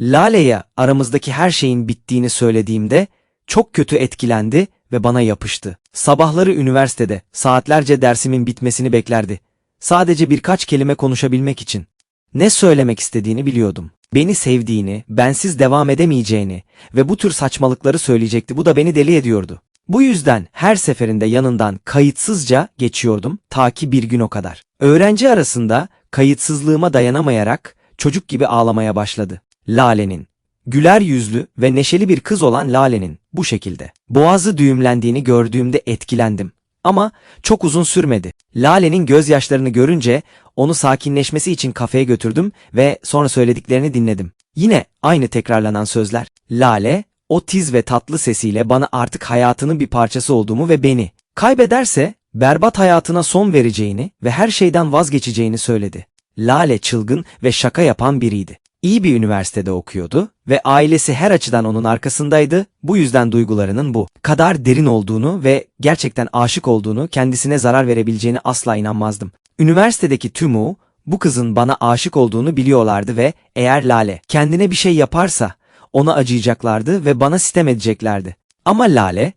Lale'ye aramızdaki her şeyin bittiğini söylediğimde çok kötü etkilendi ve bana yapıştı. Sabahları üniversitede saatlerce dersimin bitmesini beklerdi. Sadece birkaç kelime konuşabilmek için. Ne söylemek istediğini biliyordum. Beni sevdiğini, bensiz devam edemeyeceğini ve bu tür saçmalıkları söyleyecekti. Bu da beni deli ediyordu. Bu yüzden her seferinde yanından kayıtsızca geçiyordum ta ki bir gün o kadar. Öğrenci arasında kayıtsızlığıma dayanamayarak çocuk gibi ağlamaya başladı. Lale'nin. Güler yüzlü ve neşeli bir kız olan Lale'nin bu şekilde. Boğazı düğümlendiğini gördüğümde etkilendim. Ama çok uzun sürmedi. Lale'nin gözyaşlarını görünce onu sakinleşmesi için kafeye götürdüm ve sonra söylediklerini dinledim. Yine aynı tekrarlanan sözler. Lale, o tiz ve tatlı sesiyle bana artık hayatının bir parçası olduğumu ve beni kaybederse berbat hayatına son vereceğini ve her şeyden vazgeçeceğini söyledi. Lale çılgın ve şaka yapan biriydi. İyi bir üniversitede okuyordu ve ailesi her açıdan onun arkasındaydı. Bu yüzden duygularının bu kadar derin olduğunu ve gerçekten aşık olduğunu, kendisine zarar verebileceğini asla inanmazdım. Üniversitedeki tümü bu kızın bana aşık olduğunu biliyorlardı ve eğer Lale kendine bir şey yaparsa ona acıyacaklardı ve bana sitem edeceklerdi. Ama Lale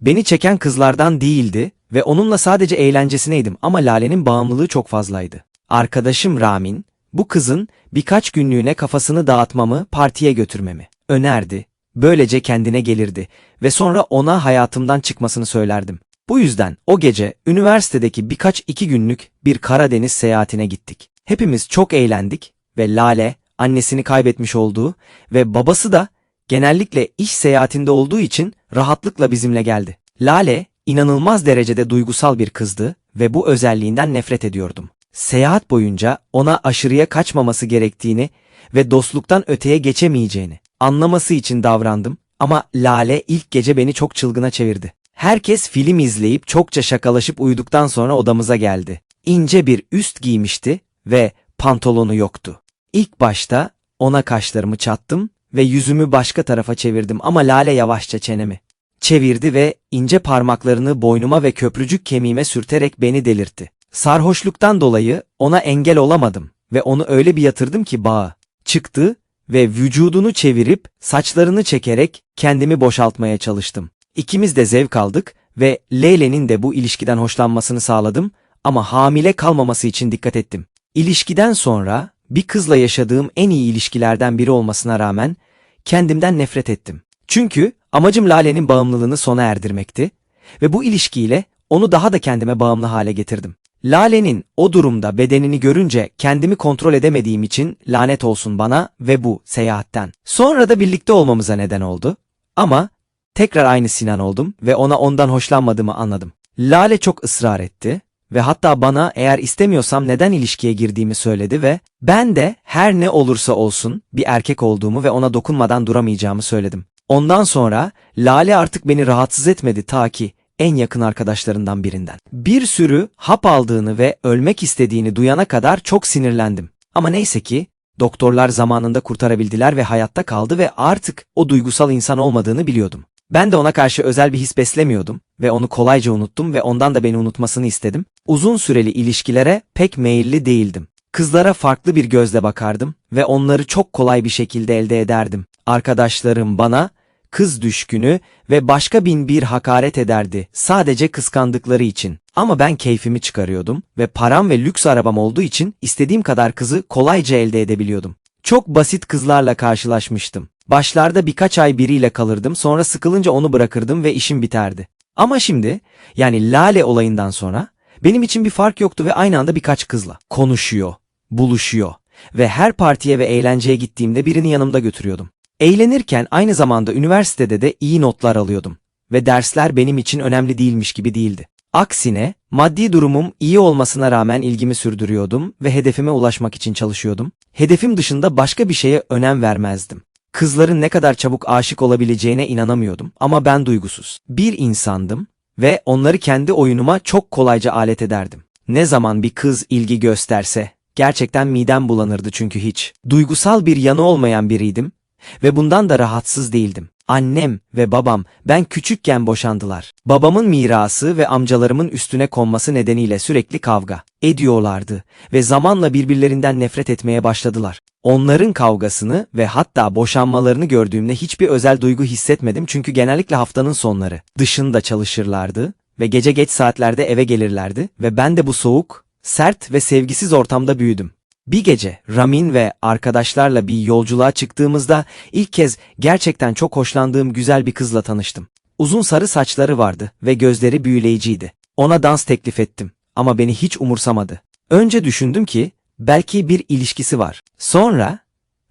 beni çeken kızlardan değildi ve onunla sadece eğlencesineydim ama Lale'nin bağımlılığı çok fazlaydı. Arkadaşım Ramin bu kızın birkaç günlüğüne kafasını dağıtmamı, partiye götürmemi önerdi. Böylece kendine gelirdi ve sonra ona hayatımdan çıkmasını söylerdim. Bu yüzden o gece üniversitedeki birkaç iki günlük bir Karadeniz seyahatine gittik. Hepimiz çok eğlendik ve Lale annesini kaybetmiş olduğu ve babası da genellikle iş seyahatinde olduğu için rahatlıkla bizimle geldi. Lale inanılmaz derecede duygusal bir kızdı ve bu özelliğinden nefret ediyordum. Seyahat boyunca ona aşırıya kaçmaması gerektiğini ve dostluktan öteye geçemeyeceğini anlaması için davrandım ama Lale ilk gece beni çok çılgına çevirdi. Herkes film izleyip çokça şakalaşıp uyuduktan sonra odamıza geldi. İnce bir üst giymişti ve pantolonu yoktu. İlk başta ona kaşlarımı çattım ve yüzümü başka tarafa çevirdim ama Lale yavaşça çenemi çevirdi ve ince parmaklarını boynuma ve köprücük kemiğime sürterek beni delirtti. Sarhoşluktan dolayı ona engel olamadım ve onu öyle bir yatırdım ki bağı çıktı ve vücudunu çevirip saçlarını çekerek kendimi boşaltmaya çalıştım. İkimiz de zevk aldık ve Leyle'nin de bu ilişkiden hoşlanmasını sağladım ama hamile kalmaması için dikkat ettim. İlişkiden sonra bir kızla yaşadığım en iyi ilişkilerden biri olmasına rağmen kendimden nefret ettim. Çünkü amacım Lale'nin bağımlılığını sona erdirmekti ve bu ilişkiyle onu daha da kendime bağımlı hale getirdim. Lale'nin o durumda bedenini görünce kendimi kontrol edemediğim için lanet olsun bana ve bu seyahatten. Sonra da birlikte olmamıza neden oldu. Ama tekrar aynı Sinan oldum ve ona ondan hoşlanmadığımı anladım. Lale çok ısrar etti ve hatta bana eğer istemiyorsam neden ilişkiye girdiğimi söyledi ve ben de her ne olursa olsun bir erkek olduğumu ve ona dokunmadan duramayacağımı söyledim. Ondan sonra Lale artık beni rahatsız etmedi ta ki en yakın arkadaşlarından birinden. Bir sürü hap aldığını ve ölmek istediğini duyana kadar çok sinirlendim. Ama neyse ki doktorlar zamanında kurtarabildiler ve hayatta kaldı ve artık o duygusal insan olmadığını biliyordum. Ben de ona karşı özel bir his beslemiyordum ve onu kolayca unuttum ve ondan da beni unutmasını istedim. Uzun süreli ilişkilere pek meyilli değildim. Kızlara farklı bir gözle bakardım ve onları çok kolay bir şekilde elde ederdim. Arkadaşlarım bana kız düşkünü ve başka bin bir hakaret ederdi sadece kıskandıkları için. Ama ben keyfimi çıkarıyordum ve param ve lüks arabam olduğu için istediğim kadar kızı kolayca elde edebiliyordum. Çok basit kızlarla karşılaşmıştım. Başlarda birkaç ay biriyle kalırdım sonra sıkılınca onu bırakırdım ve işim biterdi. Ama şimdi yani Lale olayından sonra benim için bir fark yoktu ve aynı anda birkaç kızla konuşuyor, buluşuyor ve her partiye ve eğlenceye gittiğimde birini yanımda götürüyordum. Eğlenirken aynı zamanda üniversitede de iyi notlar alıyordum ve dersler benim için önemli değilmiş gibi değildi. Aksine maddi durumum iyi olmasına rağmen ilgimi sürdürüyordum ve hedefime ulaşmak için çalışıyordum. Hedefim dışında başka bir şeye önem vermezdim. Kızların ne kadar çabuk aşık olabileceğine inanamıyordum ama ben duygusuz bir insandım ve onları kendi oyunuma çok kolayca alet ederdim. Ne zaman bir kız ilgi gösterse gerçekten midem bulanırdı çünkü hiç duygusal bir yanı olmayan biriydim ve bundan da rahatsız değildim. Annem ve babam ben küçükken boşandılar. Babamın mirası ve amcalarımın üstüne konması nedeniyle sürekli kavga ediyorlardı ve zamanla birbirlerinden nefret etmeye başladılar. Onların kavgasını ve hatta boşanmalarını gördüğümde hiçbir özel duygu hissetmedim çünkü genellikle haftanın sonları dışında çalışırlardı ve gece geç saatlerde eve gelirlerdi ve ben de bu soğuk, sert ve sevgisiz ortamda büyüdüm. Bir gece Ramin ve arkadaşlarla bir yolculuğa çıktığımızda ilk kez gerçekten çok hoşlandığım güzel bir kızla tanıştım. Uzun sarı saçları vardı ve gözleri büyüleyiciydi. Ona dans teklif ettim ama beni hiç umursamadı. Önce düşündüm ki belki bir ilişkisi var. Sonra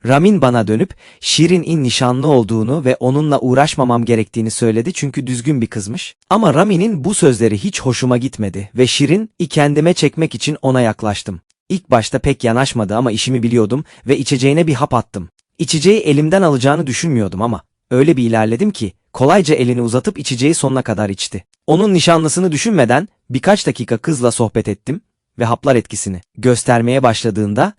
Ramin bana dönüp Şirin'in nişanlı olduğunu ve onunla uğraşmamam gerektiğini söyledi çünkü düzgün bir kızmış. Ama Ramin'in bu sözleri hiç hoşuma gitmedi ve Şirin'i kendime çekmek için ona yaklaştım. İlk başta pek yanaşmadı ama işimi biliyordum ve içeceğine bir hap attım. İçeceği elimden alacağını düşünmüyordum ama öyle bir ilerledim ki kolayca elini uzatıp içeceği sonuna kadar içti. Onun nişanlısını düşünmeden birkaç dakika kızla sohbet ettim ve haplar etkisini göstermeye başladığında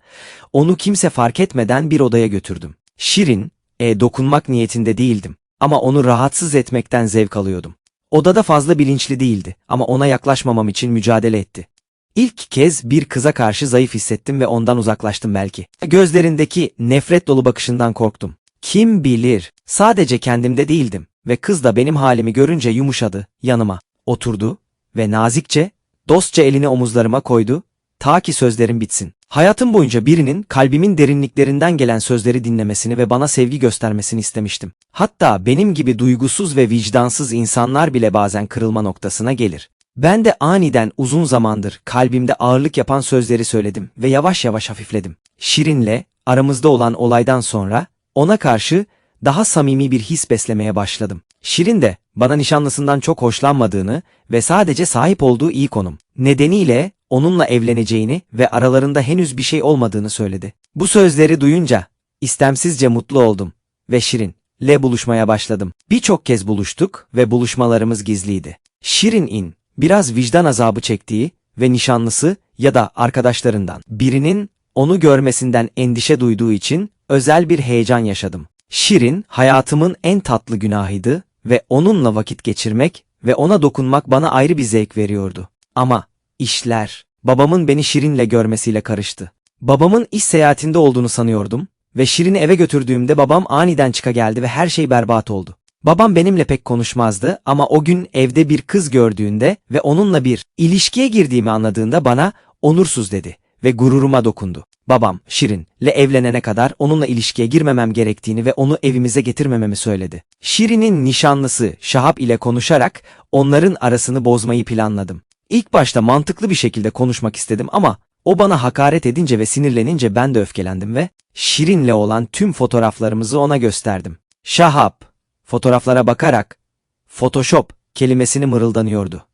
onu kimse fark etmeden bir odaya götürdüm. Şirin, e, dokunmak niyetinde değildim ama onu rahatsız etmekten zevk alıyordum. Odada fazla bilinçli değildi ama ona yaklaşmamam için mücadele etti. İlk kez bir kıza karşı zayıf hissettim ve ondan uzaklaştım belki. Gözlerindeki nefret dolu bakışından korktum. Kim bilir, sadece kendimde değildim ve kız da benim halimi görünce yumuşadı, yanıma oturdu ve nazikçe, dostça elini omuzlarıma koydu, ta ki sözlerim bitsin. Hayatım boyunca birinin kalbimin derinliklerinden gelen sözleri dinlemesini ve bana sevgi göstermesini istemiştim. Hatta benim gibi duygusuz ve vicdansız insanlar bile bazen kırılma noktasına gelir. Ben de aniden uzun zamandır kalbimde ağırlık yapan sözleri söyledim ve yavaş yavaş hafifledim. Şirin'le aramızda olan olaydan sonra ona karşı daha samimi bir his beslemeye başladım. Şirin de bana nişanlısından çok hoşlanmadığını ve sadece sahip olduğu iyi konum nedeniyle onunla evleneceğini ve aralarında henüz bir şey olmadığını söyledi. Bu sözleri duyunca istemsizce mutlu oldum ve Şirin'le buluşmaya başladım. Birçok kez buluştuk ve buluşmalarımız gizliydi. Şirin'in biraz vicdan azabı çektiği ve nişanlısı ya da arkadaşlarından birinin onu görmesinden endişe duyduğu için özel bir heyecan yaşadım. Şirin hayatımın en tatlı günahıydı ve onunla vakit geçirmek ve ona dokunmak bana ayrı bir zevk veriyordu. Ama işler babamın beni Şirin'le görmesiyle karıştı. Babamın iş seyahatinde olduğunu sanıyordum ve Şirin'i eve götürdüğümde babam aniden çıka geldi ve her şey berbat oldu. Babam benimle pek konuşmazdı ama o gün evde bir kız gördüğünde ve onunla bir ilişkiye girdiğimi anladığında bana onursuz dedi ve gururuma dokundu. Babam Şirin'le evlenene kadar onunla ilişkiye girmemem gerektiğini ve onu evimize getirmememi söyledi. Şirin'in nişanlısı Şahap ile konuşarak onların arasını bozmayı planladım. İlk başta mantıklı bir şekilde konuşmak istedim ama o bana hakaret edince ve sinirlenince ben de öfkelendim ve Şirin'le olan tüm fotoğraflarımızı ona gösterdim. Şahap fotoğraflara bakarak Photoshop kelimesini mırıldanıyordu.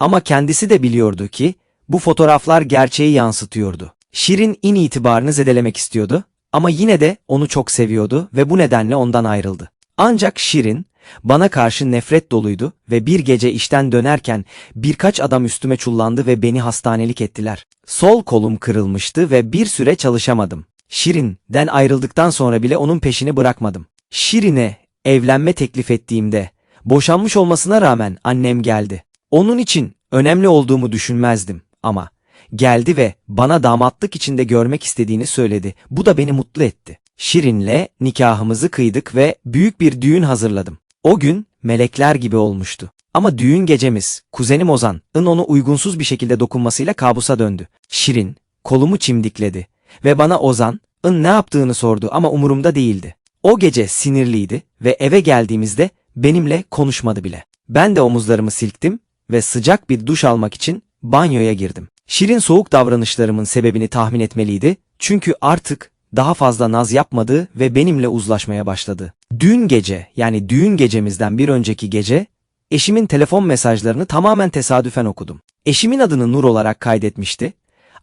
Ama kendisi de biliyordu ki bu fotoğraflar gerçeği yansıtıyordu. Şirin in itibarını zedelemek istiyordu ama yine de onu çok seviyordu ve bu nedenle ondan ayrıldı. Ancak Şirin bana karşı nefret doluydu ve bir gece işten dönerken birkaç adam üstüme çullandı ve beni hastanelik ettiler. Sol kolum kırılmıştı ve bir süre çalışamadım. Şirin'den ayrıldıktan sonra bile onun peşini bırakmadım. Şirin'e evlenme teklif ettiğimde boşanmış olmasına rağmen annem geldi. Onun için önemli olduğumu düşünmezdim ama geldi ve bana damatlık içinde görmek istediğini söyledi. Bu da beni mutlu etti. Şirin'le nikahımızı kıydık ve büyük bir düğün hazırladım. O gün melekler gibi olmuştu. Ama düğün gecemiz, kuzenim Ozan'ın onu uygunsuz bir şekilde dokunmasıyla kabusa döndü. Şirin, kolumu çimdikledi ve bana Ozan'ın ne yaptığını sordu ama umurumda değildi. O gece sinirliydi ve eve geldiğimizde benimle konuşmadı bile. Ben de omuzlarımı silktim ve sıcak bir duş almak için banyoya girdim. Şirin soğuk davranışlarımın sebebini tahmin etmeliydi çünkü artık daha fazla naz yapmadı ve benimle uzlaşmaya başladı. Dün gece yani düğün gecemizden bir önceki gece eşimin telefon mesajlarını tamamen tesadüfen okudum. Eşimin adını Nur olarak kaydetmişti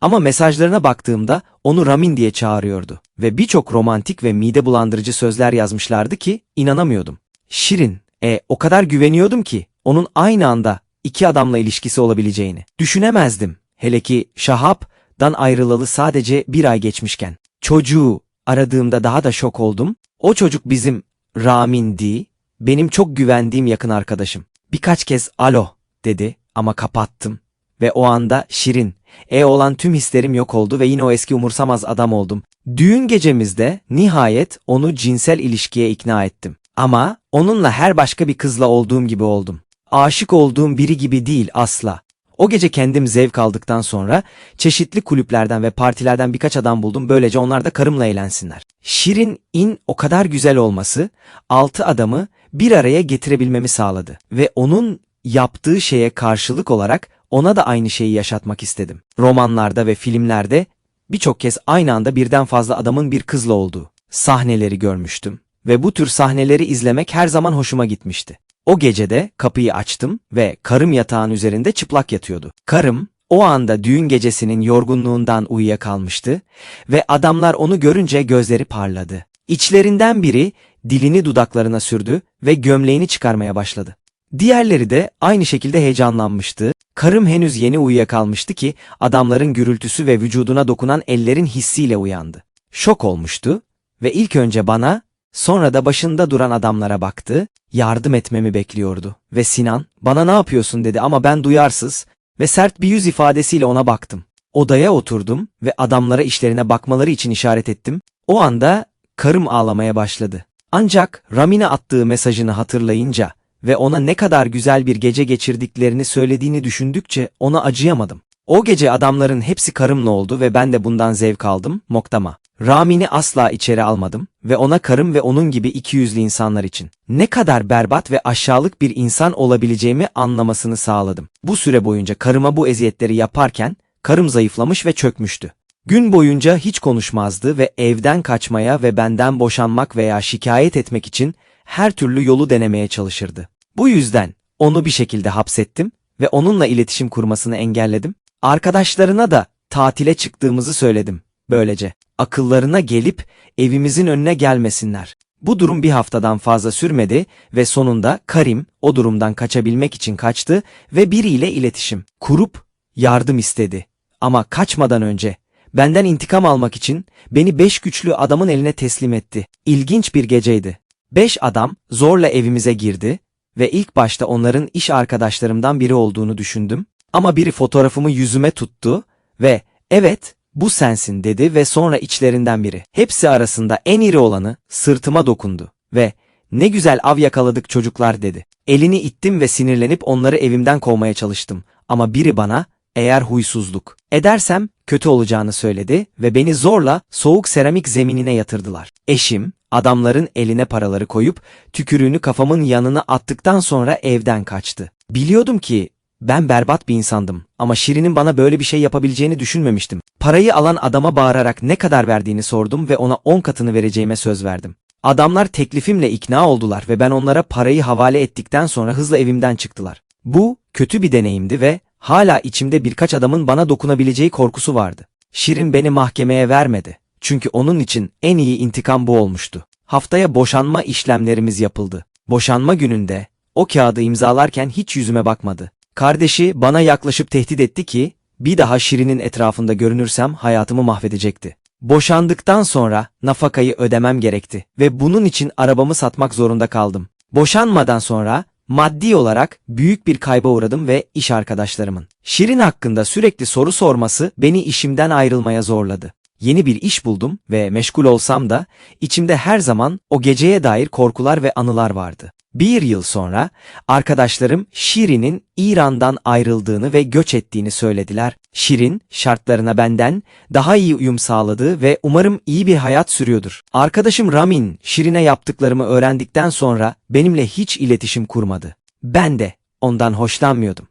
ama mesajlarına baktığımda onu Ramin diye çağırıyordu ve birçok romantik ve mide bulandırıcı sözler yazmışlardı ki inanamıyordum. Şirin, e o kadar güveniyordum ki onun aynı anda iki adamla ilişkisi olabileceğini. Düşünemezdim. Hele ki Şahap'dan ayrılalı sadece bir ay geçmişken. Çocuğu aradığımda daha da şok oldum. O çocuk bizim Ramin'di, benim çok güvendiğim yakın arkadaşım. Birkaç kez alo dedi ama kapattım. Ve o anda Şirin, e olan tüm hislerim yok oldu ve yine o eski umursamaz adam oldum. Düğün gecemizde nihayet onu cinsel ilişkiye ikna ettim. Ama onunla her başka bir kızla olduğum gibi oldum. Aşık olduğum biri gibi değil asla. O gece kendim zevk aldıktan sonra çeşitli kulüplerden ve partilerden birkaç adam buldum. Böylece onlar da karımla eğlensinler. Şirin in o kadar güzel olması altı adamı bir araya getirebilmemi sağladı. Ve onun yaptığı şeye karşılık olarak ona da aynı şeyi yaşatmak istedim. Romanlarda ve filmlerde birçok kez aynı anda birden fazla adamın bir kızla olduğu sahneleri görmüştüm. Ve bu tür sahneleri izlemek her zaman hoşuma gitmişti. O gecede kapıyı açtım ve karım yatağın üzerinde çıplak yatıyordu. Karım o anda düğün gecesinin yorgunluğundan uyuyakalmıştı ve adamlar onu görünce gözleri parladı. İçlerinden biri dilini dudaklarına sürdü ve gömleğini çıkarmaya başladı. Diğerleri de aynı şekilde heyecanlanmıştı. Karım henüz yeni uyuyakalmıştı ki adamların gürültüsü ve vücuduna dokunan ellerin hissiyle uyandı. Şok olmuştu ve ilk önce bana Sonra da başında duran adamlara baktı, yardım etmemi bekliyordu. Ve Sinan, bana ne yapıyorsun dedi ama ben duyarsız ve sert bir yüz ifadesiyle ona baktım. Odaya oturdum ve adamlara işlerine bakmaları için işaret ettim. O anda karım ağlamaya başladı. Ancak Ramin'e attığı mesajını hatırlayınca ve ona ne kadar güzel bir gece geçirdiklerini söylediğini düşündükçe ona acıyamadım. O gece adamların hepsi karımla oldu ve ben de bundan zevk aldım, moktama. Ramin'i asla içeri almadım ve ona karım ve onun gibi iki yüzlü insanlar için ne kadar berbat ve aşağılık bir insan olabileceğimi anlamasını sağladım. Bu süre boyunca karıma bu eziyetleri yaparken karım zayıflamış ve çökmüştü. Gün boyunca hiç konuşmazdı ve evden kaçmaya ve benden boşanmak veya şikayet etmek için her türlü yolu denemeye çalışırdı. Bu yüzden onu bir şekilde hapsettim ve onunla iletişim kurmasını engelledim. Arkadaşlarına da tatile çıktığımızı söyledim. Böylece akıllarına gelip evimizin önüne gelmesinler. Bu durum bir haftadan fazla sürmedi ve sonunda Karim o durumdan kaçabilmek için kaçtı ve biriyle iletişim kurup yardım istedi. Ama kaçmadan önce benden intikam almak için beni beş güçlü adamın eline teslim etti. İlginç bir geceydi. Beş adam zorla evimize girdi ve ilk başta onların iş arkadaşlarımdan biri olduğunu düşündüm. Ama biri fotoğrafımı yüzüme tuttu ve evet bu sensin dedi ve sonra içlerinden biri. Hepsi arasında en iri olanı sırtıma dokundu ve ne güzel av yakaladık çocuklar dedi. Elini ittim ve sinirlenip onları evimden kovmaya çalıştım. Ama biri bana eğer huysuzluk edersem kötü olacağını söyledi ve beni zorla soğuk seramik zeminine yatırdılar. Eşim adamların eline paraları koyup tükürüğünü kafamın yanına attıktan sonra evden kaçtı. Biliyordum ki ben berbat bir insandım ama Şirin'in bana böyle bir şey yapabileceğini düşünmemiştim. Parayı alan adama bağırarak ne kadar verdiğini sordum ve ona 10 katını vereceğime söz verdim. Adamlar teklifimle ikna oldular ve ben onlara parayı havale ettikten sonra hızla evimden çıktılar. Bu kötü bir deneyimdi ve hala içimde birkaç adamın bana dokunabileceği korkusu vardı. Şirin beni mahkemeye vermedi. Çünkü onun için en iyi intikam bu olmuştu. Haftaya boşanma işlemlerimiz yapıldı. Boşanma gününde o kağıdı imzalarken hiç yüzüme bakmadı. Kardeşi bana yaklaşıp tehdit etti ki bir daha Şirin'in etrafında görünürsem hayatımı mahvedecekti. Boşandıktan sonra nafakayı ödemem gerekti ve bunun için arabamı satmak zorunda kaldım. Boşanmadan sonra maddi olarak büyük bir kayba uğradım ve iş arkadaşlarımın. Şirin hakkında sürekli soru sorması beni işimden ayrılmaya zorladı. Yeni bir iş buldum ve meşgul olsam da içimde her zaman o geceye dair korkular ve anılar vardı. Bir yıl sonra arkadaşlarım Şirin'in İran'dan ayrıldığını ve göç ettiğini söylediler. Şirin şartlarına benden daha iyi uyum sağladı ve umarım iyi bir hayat sürüyordur. Arkadaşım Ramin Şirin'e yaptıklarımı öğrendikten sonra benimle hiç iletişim kurmadı. Ben de ondan hoşlanmıyordum.